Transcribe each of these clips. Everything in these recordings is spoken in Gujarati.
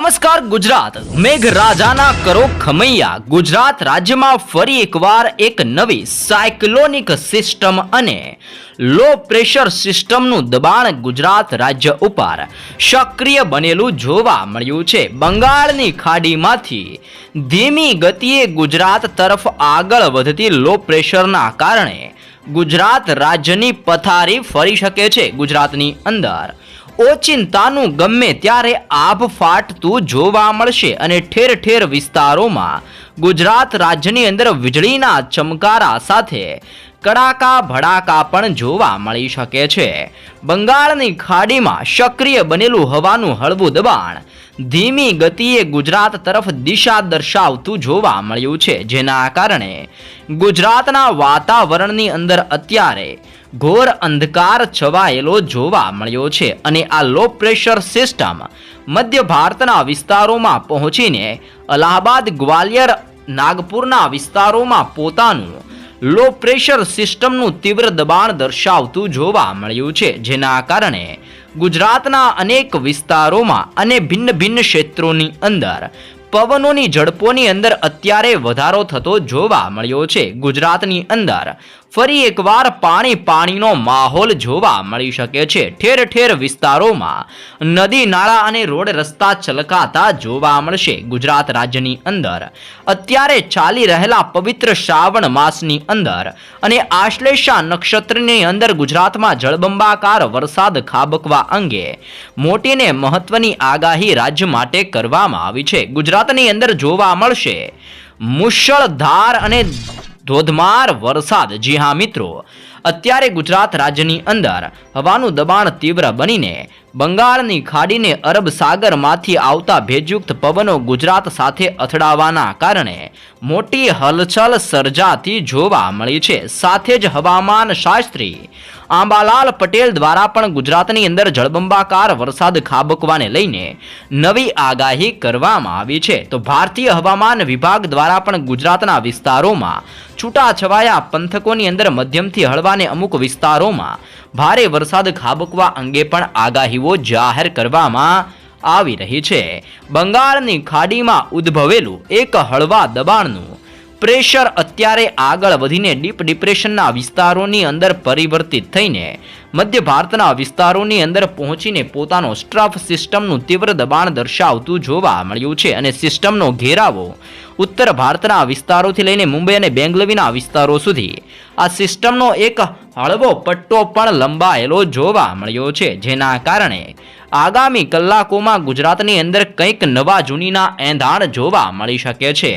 નમસ્કાર ગુજરાત. મેઘરાજાના કરો ખમૈયા. ગુજરાત રાજ્યમાં ફરી એકવાર એક નવી સાયક્લોનિક સિસ્ટમ અને લો પ્રેશર સિસ્ટમનું દબાણ ગુજરાત રાજ્ય ઉપર સક્રિય બનેલું જોવા મળ્યું છે. બંગાળની ખાડીમાંથી ધીમી ગતિએ ગુજરાત તરફ આગળ વધતી લો પ્રેશરના કારણે ગુજરાત રાજ્યની પથારી ફરી શકે છે. ગુજરાતની અંદર ઓચિંતાનું ગમે ત્યારે આભ ફાટતું જોવા મળશે અને ઠેર ઠેર વિસ્તારોમાં ગુજરાત રાજ્યની અંદર વીજળીના ચમકારા સાથે કડાકા ભડાકા પણ જોવા મળી શકે છે. બંગાળની ખાડીમાં સક્રિય બનેલું હવાનું હળવું દબાણ ધીમી ગતિએ ગુજરાત તરફ દિશા દર્શાવતું જોવા મળ્યું છે, જેના કારણે ગુજરાતના વાતાવરણની અંદર અત્યારે ઘોર અંધકાર છવાયેલો જોવા મળ્યો છે અને આ લો પ્રેશર સિસ્ટમ મધ્ય ભારતના વિસ્તારોમાં પહોંચીને અલ્હાબાદ ગ્વાલિયર, નાગપુરના વિસ્તારોમાં પોતાનું લો પ્રેશર સિસ્ટમનું તીવ્ર દબાણ દર્શાવતું જોવા મળ્યું છે, જેના કારણે ગુજરાતના અનેક વિસ્તારોમાં અને ભિન્ન ભિન્ન ક્ષેત્રોની અંદર પવનોની ઝડપોની અંદર અત્યારે વધારો થતો જોવા મળ્યો છે. ગુજરાતની અંદર ફરી એકવાર પાણી પાણીનો માહોલ જોવા મળી શકે છે. ઠેર ઠેર વિસ્તારોમાં નદી, નાળા અને રોડ રસ્તા છલકાતા જોવા મળશે. ગુજરાત રાજ્યની અંદર અત્યારે ચાલી રહેલા પવિત્ર શ્રાવણ માસની અંદર અને આશ્લેષા નક્ષત્રની અંદર ગુજરાતમાં જળબંબાકાર વરસાદ ખાબકવા અંગે મોટીને મહત્વની આગાહી રાજ્ય માટે કરવામાં આવી છે. ગુજરાતની અંદર જોવા મળશે મુશળધાર અને ધોધમાર વરસાદ. જી હા મિત્રો, અત્યારે ગુજરાત રાજ્યની અંદર હવાનું દબાણ તીવ્ર બનીને બંગાળની ખાડીને અરબ સાગરમાંથી આવતા ભેજયુક્ત પવનો ગુજરાત સાથે અથડાવાના કારણે મોટી હલચલ સર્જાતી જોવા મળી છે. સાથે જ હવામાન શાસ્ત્રી આંબાલાલ પટેલ દ્વારા પણ ગુજરાતની અંદર જળબંબાકાર વરસાદ ખાબકવાને લઈને નવી આગાહી કરવામાં આવી છે. તો ભારતીય હવામાન વિભાગ દ્વારા પણ ગુજરાતના વિસ્તારોમાં છૂટાછવાયા પંથકોની અંદર મધ્યમથી હળવાને અમુક વિસ્તારોમાં ભારે વરસાદ ખાબકવા અંગે પણ આગાહીઓ જાહેર કરવામાં આવી રહી છે. બંગાળની ખાડીમાં ઉદ્ભવેલું એક હળવા દબાણનું પ્રેશર અત્યારે આગળ વધીને ડીપ ડિપ્રેશનના વિસ્તારોની અંદર પરિવર્તિત થઈને મધ્ય ભારતના વિસ્તારોની અંદર પહોંચીને પોતાનો સ્ટ્રફ સિસ્ટમનું તીવ્ર દબાણ દર્શાવતું જોવા મળ્યું છે અને સિસ્ટમનો ઘેરાવો ઉત્તર ભારતના વિસ્તારોથી લઈને મુંબઈ અને બેંગલવીના વિસ્તારો સુધી. આ સિસ્ટમનો એક હળવો પટ્ટો પણ લંબાયેલો જોવા મળ્યો છે, જેના કારણે આગામી કલાકોમાં ગુજરાતની અંદર કંઈક નવા જૂનીના એંધાણ જોવા મળી શકે છે.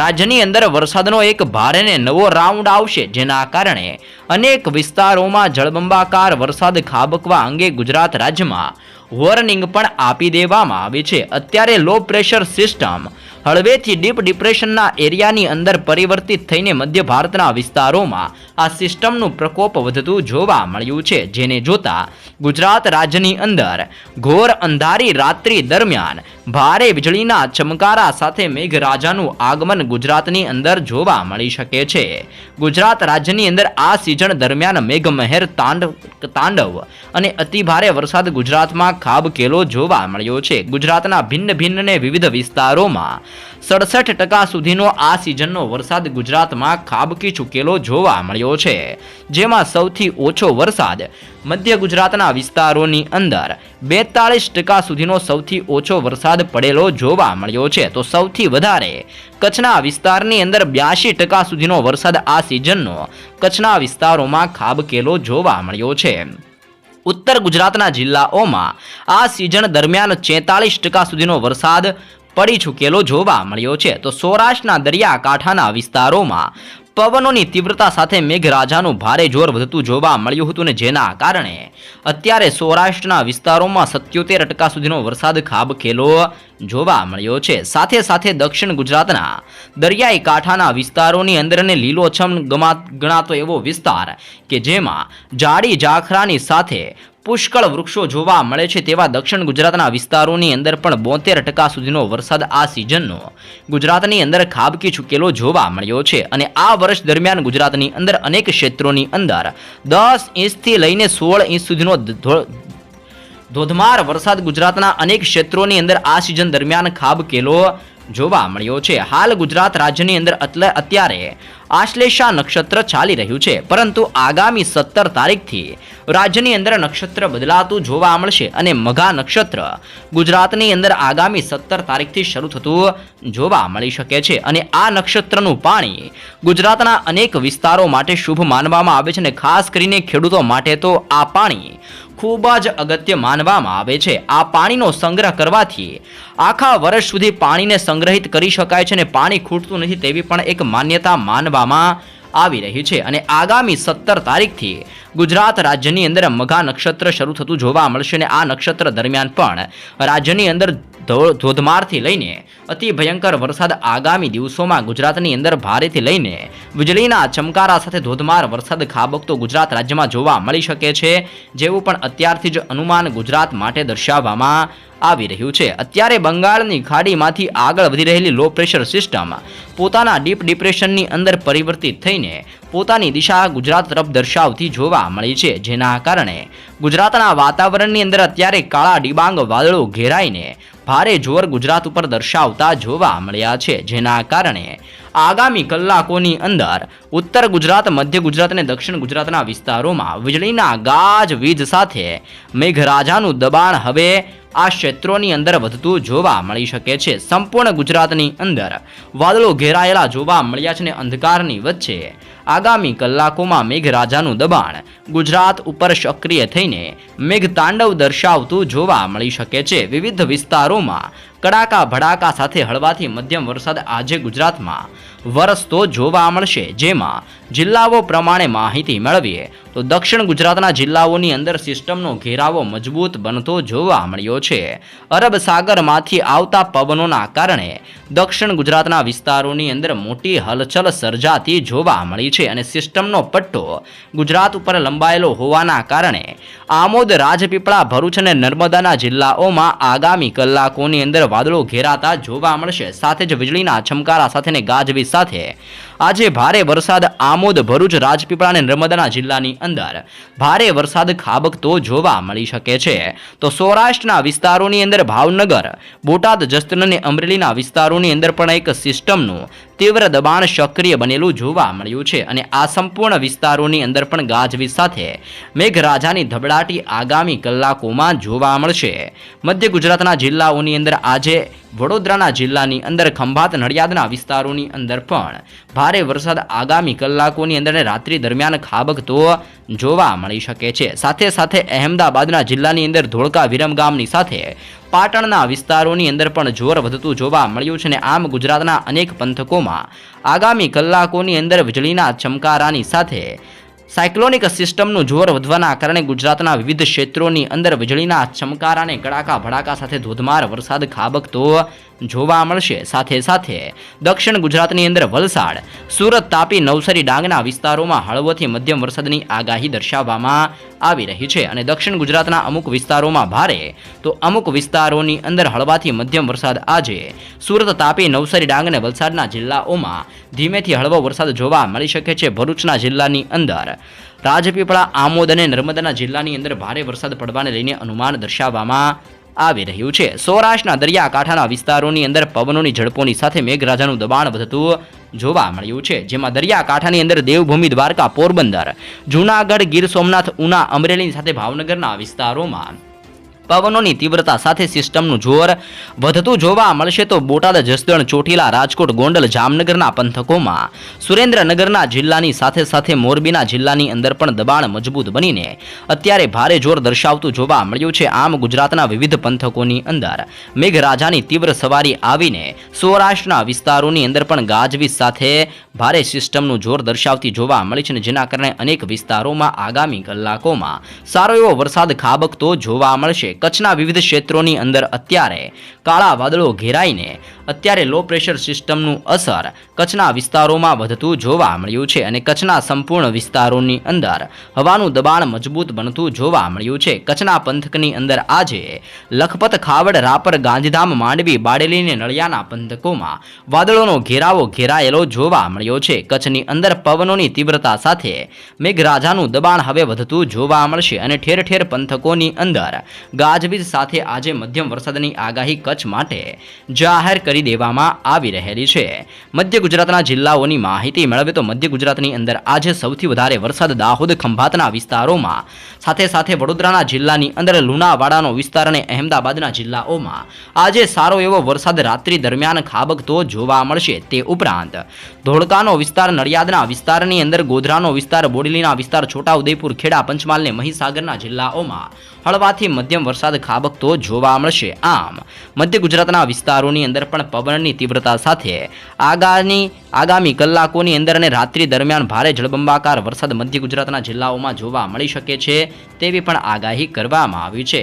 રાજ્યની અંદર વરસાદનો એક ભારેને નવો રાઉન્ડ આવશે, જેના કારણે અનેક વિસ્તારોમાં જળબંબાકાર વરસાદ ખાબકવા અંગે ગુજરાત રાજ્યમાં વોર્નિંગ પણ આપી દેવામાં આવી છે. અત્યારે લો પ્રેશર સિસ્ટમ હળવેથી ડીપ ડિપ્રેશનના એરિયાની અંદર પરિવર્તિત થઈને મધ્ય ભારતના વિસ્તારોમાં આ સિસ્ટમનું પ્રકોપ વધતું જોવા મળ્યું છે, જેને જોતા ગુજરાત રાજ્યની અંદર ઘોર અંધારી રાત્રિ દરમિયાન ભારે વીજળીના ચમકારા સાથે મેઘરાજાનું આગમન ગુજરાતની અંદર જોવા મળી શકે છે. ગુજરાત રાજ્યની અંદર આ સિઝન દરમિયાન મેઘમહેર તાંડવ તાંડવ અને અતિભારે વરસાદ ગુજરાતમાં ખાબકેલો જોવા મળ્યો છે. ગુજરાતના ભિન્ન ભિન્ન ને વિવિધ વિસ્તારોમાં સડસઠ ટકા સુધીનો આ સિઝનનો વરસાદ ગુજરાતમાં ખાબકી ચૂકેલો જોવા મળ્યો છે, જેમાં સૌથી ઓછો વરસાદ મધ્ય ગુજરાતના વિસ્તારોની અંદર બેતાળીસ ટકા સુધીનો સૌથી ઓછો વરસાદ પડેલો જોવા મળ્યો છે. તો સૌથી વધારે કચ્છના વિસ્તારની અંદર બ્યાસી ટકા સુધીનો વરસાદ આ સિઝનનો કચ્છના વિસ્તારોમાં ખાબકેલો જોવા મળ્યો છે. ઉત્તર ગુજરાતના જિલ્લાઓમાં આ સિઝન દરમિયાન ચેતાળીસ ટકા સુધીનો વરસાદ પડી ચૂકેલો જોવા મળ્યો છે. તો સૌરાષ્ટ્રના દરિયાકાંઠાના વિસ્તારોમાં પવનોની તીવ્રતા સાથે મેઘરાજાનું ભારે જોર વધતું જોવા મળ્યું હતું ને જેના કારણે અત્યારે સૌરાષ્ટ્રના વિસ્તારોમાં સત્યોતેર ટકા સુધીનો વરસાદ ખાબકેલો જોવા મળ્યો છે. સાથે સાથે દક્ષિણ ગુજરાતના દરિયાઈ કાંઠાના વિસ્તારોની અંદર અને લીલોછમ ગણાતો એવો વિસ્તાર કે જેમાં જાડી જાખરાની સાથે પુષ્કળ વૃક્ષો જોવા મળે છે તેવા દક્ષિણ ગુજરાતના વિસ્તારોની અંદર પણ બોતેર ટકા સુધીનો વરસાદ આ સિઝનનો. ગુજરાતની અંદર ખાબકી ચૂકેલો જોવા મળ્યો છે અને આ વર્ષ દરમિયાન ગુજરાતની અંદર અનેક ક્ષેત્રોની અંદર દસ ઇંચથી લઈને સોળ ઇંચ સુધીનો ધોધમાર વરસાદ ગુજરાતના અનેક ક્ષેત્રોની અંદર આ સિઝન દરમિયાન ખાબકેલો જોવા મળ્યો છે. હાલ ગુજરાત રાજ્યની અંદર અત્યારે આશ્લેષા નક્ષત્ર ચાલી રહ્યું છે. પરંતુ આગામી સત્તર તારીખથી રાજ્યની અંદર નક્ષત્ર બદલાતું જોવા મળશે અને મઘા નક્ષત્ર ગુજરાતની અંદર આગામી સત્તર તારીખથી શરૂ થતું જોવા મળી શકે છે. અને આ નક્ષત્રનું પાણી ગુજરાતના અનેક વિસ્તારો માટે શુભ માનવામાં આવે છે અને ખાસ કરીને ખેડૂતો માટે તો આ પાણી ખૂબ જ અગત્ય માનવામાં આવે છે. આ પાણીનો સંગ્રહ કરવાથી આખા વર્ષ સુધી પાણીને સંગ્રહિત કરી શકાય છે અને પાણી ખૂટતું નથી તેવી પણ એક માન્યતા માનવામાં આવી રહી છે. અને આગામી સત્તર તારીખથી ગુજરાત રાજ્યની અંદર મઘા નક્ષત્ર શરૂ થતું જોવા મળશે અને આ નક્ષત્ર દરમિયાન પણ રાજ્યની અંદર ધોધમારથી લઈને અતિ ભયંકર વરસાદ આગામી દિવસોમાં ગુજરાતની અંદર ભારેથી લઈને વીજળીના ચમકારા સાથે ધોધમાર વરસાદ ખાબકતો ગુજરાત રાજ્યમાં જોવા મળી શકે છે, જેવું પણ અત્યારથી જ અનુમાન ગુજરાત માટે દર્શાવવામાં આવી રહ્યું છે. અત્યારે બંગાળની ખાડીમાંથી આગળ વધી રહેલી લો પ્રેશર સિસ્ટમ પોતાના ડીપ ડિપ્રેશનની અંદર પરિવર્તિત થઈને પોતાની દિશા ગુજરાત તરફ દર્શાવતી જોવા મળી છે, જેના કારણે ગુજરાતના વાતાવરણની અંદર અત્યારે કાળા ડિબાંગ વાદળો ઘેરાઈને ભારે જોર ગુજરાત ઉપર દર્શાવતા જોવા મળ્યા છે. જેના કારણે આગામી કલાકોની અંદર ઉત્તર ગુજરાત, મધ્ય ગુજરાત અને દક્ષિણ ગુજરાતના વિસ્તારોમાં વીજળીના ગાજ વીજ સાથે મેઘરાજાનું દબાણ હવે આ ક્ષેત્રોની અંદર વધતું જોવા મળી શકે છે સંપૂર્ણ ગુજરાતની અંદર. વાદળો ઘેરાયેલા જોવા મળ્યા છે અને અંધકારની વચ્ચે. આગામી કલાકોમાં મેઘરાજાનું દબાણ ગુજરાત ઉપર સક્રિય થઈને મેઘતાંડવ દર્શાવતું જોવા મળી શકે છે. વિવિધ વિસ્તારોમાં કડાકા ભડાકા સાથે હળવાથી મધ્યમ વરસાદ આજે ગુજરાતમાં વરસતો જોવા મળશે, જેમાં જિલ્લાઓ પ્રમાણે માહિતી મેળવીએ, તો દક્ષિણ ગુજરાતના જિલ્લાઓની અંદર સિસ્ટમનો ઘેરાવો મજબૂત બનતો જોવા મળ્યો છે. અરબ સાગરમાંથી આવતા પવનોના કારણે દક્ષિણ ગુજરાતના વિસ્તારોની અંદર મોટી હલચલ સર્જાતી જોવા મળી છે અને સિસ્ટમનો પટ્ટો ગુજરાત ઉપર લંબાયેલો હોવાના કારણે આમોદ, રાજપીપળા, ભરૂચ અને નર્મદાના જિલ્લાઓમાં આગામી કલાકોની અંદર વાદળો ઘેરાતા જોવા મળશે. સાથે જ વીજળીના છમકારા સાથે ને ગાજવીજ સાથે આજે ભારે વરસાદ આમોદ, ભરૂચ, રાજપીપળા અને નર્મદાના જિલ્લાની અંદર. ભારે વરસાદ ખાબકતો જોવા મળી શકે છે. તો સૌરાષ્ટ્રના વિસ્તારોની અંદર ભાવનગર, બોટાદ જસ્તન અને અમરેલીના વિસ્તારોની અંદર પણ એક સિસ્ટમનું તીવ્ર દબાણ સક્રિય બનેલું જોવા મળ્યું છે અને આ સંપૂર્ણ વિસ્તારોની અંદર પણ ગાજવીજ સાથે મેઘરાજાની ધબડાટી આગામી કલાકોમાં જોવા મળશે. મધ્ય ગુજરાતના જિલ્લાઓની અંદર આજે વડોદરાના જિલ્લાની અંદર ખંભાત નડિયાદના વિસ્તારોની અંદર પણ ભારે વરસાદ આગામી કલાકોની અંદર રાત્રિ દરમિયાન ખાબકતો જોવા મળી શકે છે. સાથે સાથે અહેમદાબાદના જિલ્લાની અંદર ધોળકા વિરમગામની સાથે પાટણના વિસ્તારોની અંદર પણ જોર વધતું જોવા મળ્યું છે અને આમ ગુજરાતના અનેક પંથકોમાં આગામી કલાકોની અંદર વીજળીના ચમકારાની સાથે સાયક્લોનિક સિસ્ટમનું જોર વધવાના કારણે ગુજરાતના વિવિધ ક્ષેત્રોની અંદર વીજળીના ચમકારા અને કડાકા ભડાકા સાથે ધોધમાર વરસાદ ખાબકતો જોવા મળશે. સાથે સાથે દક્ષિણ ગુજરાતની અંદર વલસાડ, સુરત તાપી, નવસારી ડાંગના વિસ્તારોમાં હળવોથી મધ્યમ વરસાદની આગાહી દર્શાવવામાં આવી રહી છે અને દક્ષિણ ગુજરાતના અમુક વિસ્તારોમાં ભારે તો અમુક વિસ્તારોની અંદર હળવાથી મધ્યમ વરસાદ આજે સુરત તાપી, નવસારી ડાંગ અને વલસાડના જિલ્લાઓમાં ધીમેથી હળવો વરસાદ જોવા મળી શકે છે. ભરૂચના જિલ્લાની અંદર રાજપીપળા આમોદ અને નર્મદાના જિલ્લાની અંદર ભારે વરસાદ પડવાને લઈને અનુમાન દર્શાવવામાં આવી રહ્યું છે. સૌરાષ્ટ્રના દરિયાકાંઠાના વિસ્તારોની અંદર પવનોની ઝડપોની સાથે મેઘરાજાનું દબાણ વધતું જોવા મળ્યું છે. જેમાં દરિયાકાંઠાની અંદર દેવભૂમિ દ્વારકા પોરબંદર, જૂનાગઢ ગીર સોમનાથ ઉના અમરેલીની સાથે ભાવનગરના વિસ્તારોમાં પવનોની તીવ્રતા સાથે સિસ્ટમનું જોર વધતું જોવા મળશે તો બોટાદ, જસદણ, ચોટીલા, રાજકોટ, ગોંડલ, જામનગરના પંથકોમાં સુરેન્દ્રનગરના જિલ્લાની સાથે સાથે મોરબીના જિલ્લાની અંદર પણ દબાણ મજબૂત બનીને અત્યારે ભારે જોર દર્શાવતું જોવા મળ્યું છે. આમ ગુજરાતના વિવિધ પંથકોની અંદર મેઘરાજાની તીવ્ર સવારી આવીને સૌરાષ્ટ્રના વિસ્તારોની અંદર પણ ગાજવીજ સાથે ભારે સિસ્ટમનું જોર દર્શાવતી જોવા મળી છે જેના કારણે અનેક વિસ્તારોમાં આગામી કલાકોમાં સારો એવો વરસાદ ખાબકતો જોવા મળશે. કચ્છના વિવિધ ક્ષેત્રોની અંદર અત્યારે કાળા વાદળો ઘેરાઈને અત્યારે લો પ્રેશર સિસ્ટમનું અસર કચ્છના વિસ્તારોમાં વધતું જોવા મળ્યું છે અને કચ્છના સંપૂર્ણ વિસ્તારોની અંદર હવાનું દબાણ મજબૂત બનતું જોવા મળ્યું છે. કચ્છના પંથકની અંદર આજે લખપત, ખાવડ, રાપર, ગાંધીધામ, માંડવી, બાડેલી અને નળિયાના પંથકોમાં વાદળોનો ઘેરાવો ઘેરાયેલો જોવા મળ્યો છે. કચ્છની અંદર પવનોની તીવ્રતા સાથે મેઘરાજાનું દબાણ હવે વધતું જોવા મળશે અને ઠેર ઠેર પંથકોની અંદર ગાજવીજ સાથે આજે મધ્યમ વરસાદની આગાહી કચ્છ માટે જાહેર કરી દેવામાં આવી રહેલી છે. મધ્ય ગુજરાતના જિલ્લાઓની માહિતી મેળવે તો મધ્ય ગુજરાતની અંદર આજે સૌથી વધારે વરસાદ દાહોદ, ખંભાતના વિસ્તારોમાં. સાથે સાથે વડોદરાના જિલ્લાની અંદર લુણાવાડાનો વિસ્તાર અને અહેમદાબાદના જિલ્લાઓમાં આજે સારો એવો વરસાદ રાત્રિ દરમિયાન ખાબકતો જોવા મળશે તે ઉપરાંત ધોળકાનો વિસ્તાર, નડિયાદના વિસ્તારની અંદર ગોધરાનો વિસ્તાર, બોડેલીના વિસ્તાર, છોટાઉદેપુર, ખેડા, પંચમહાલ ને મહીસાગરના જિલ્લાઓમાં હળવાથી મધ્યમ વરસાદ ખાબકતો જોવા મળશે. આમ, મધ્ય ગુજરાતના વિસ્તારોની અંદર પણ પવનની તીવ્રતા સાથે આગાની, આગામી કલાકોની અંદર અને રાત્રિ દરમિયાન ભારે જળબંબાકાર વરસાદ મધ્ય ગુજરાતના જિલ્લાઓમાં જોવા મળી શકે છે તેવી પણ આગાહી કરવામાં આવી છે.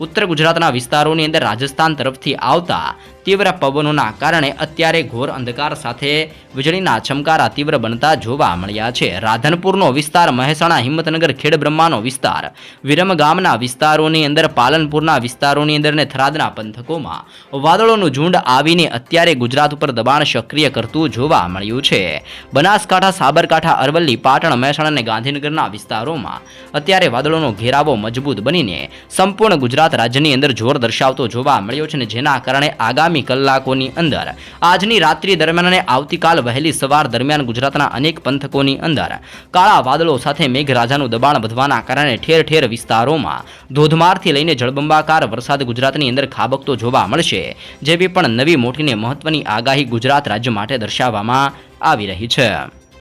ઉત્તર ગુજરાતના વિસ્તારોની અંદર રાજસ્થાન તરફથી આવતા તીવ્ર પવનોના કારણે અત્યારે ઘોર અંધકાર સાથે વીજળીના ચમકારા તીવ્ર બનતા જોવા મળ્યા છે. રાધનપુરનો વિસ્તાર, મહેસાણા, હિંમતનગર, ખેડબ્રહ્માનો વિસ્તાર, વિરમ ગામના વિસ્તારોની અંદર, પાલનપુરના વિસ્તારોની અંદર ને થરાદના પંથકોમાં વાદળોનું ઝુંડ આવીને અત્યારે ગુજરાત ઉપર દબાણ સક્રિય કરતું જોવા મળ્યું છે. બનાસકાંઠા, સાબરકાંઠા, અરવલ્લી, પાટણ, મહેસાણા અને ગાંધીનગરના વિસ્તારોમાં અત્યારે વાદળોનો ઘેરાવો મજબૂત બનીને સંપૂર્ણ ગુજરાત રાજ્યની અંદર જોર દર્શાવતો જોવા મળ્યો છે અને જેના કારણે આગામી કલાકોની અંદર, આજની રાત્રિ દરમિયાન અને આવતીકાલ વહેલી સવાર દરમિયાન ગુજરાતના અનેક પંથકોની અંદર કાળા વાદળો સાથે મેઘરાજાનું દબાણ વધવાના કારણે ઠેર ઠેર વિસ્તારોમાં ધોધમારથી લઈને જળબંબાકાર વરસાદ ગુજરાતની અંદર ખાબકતો જોવા મળશે. જેવી પણ નવી મોટીને મહત્વની આગાહી ગુજરાત રાજ્ય માટે દર્શાવવામાં આવી રહી છે.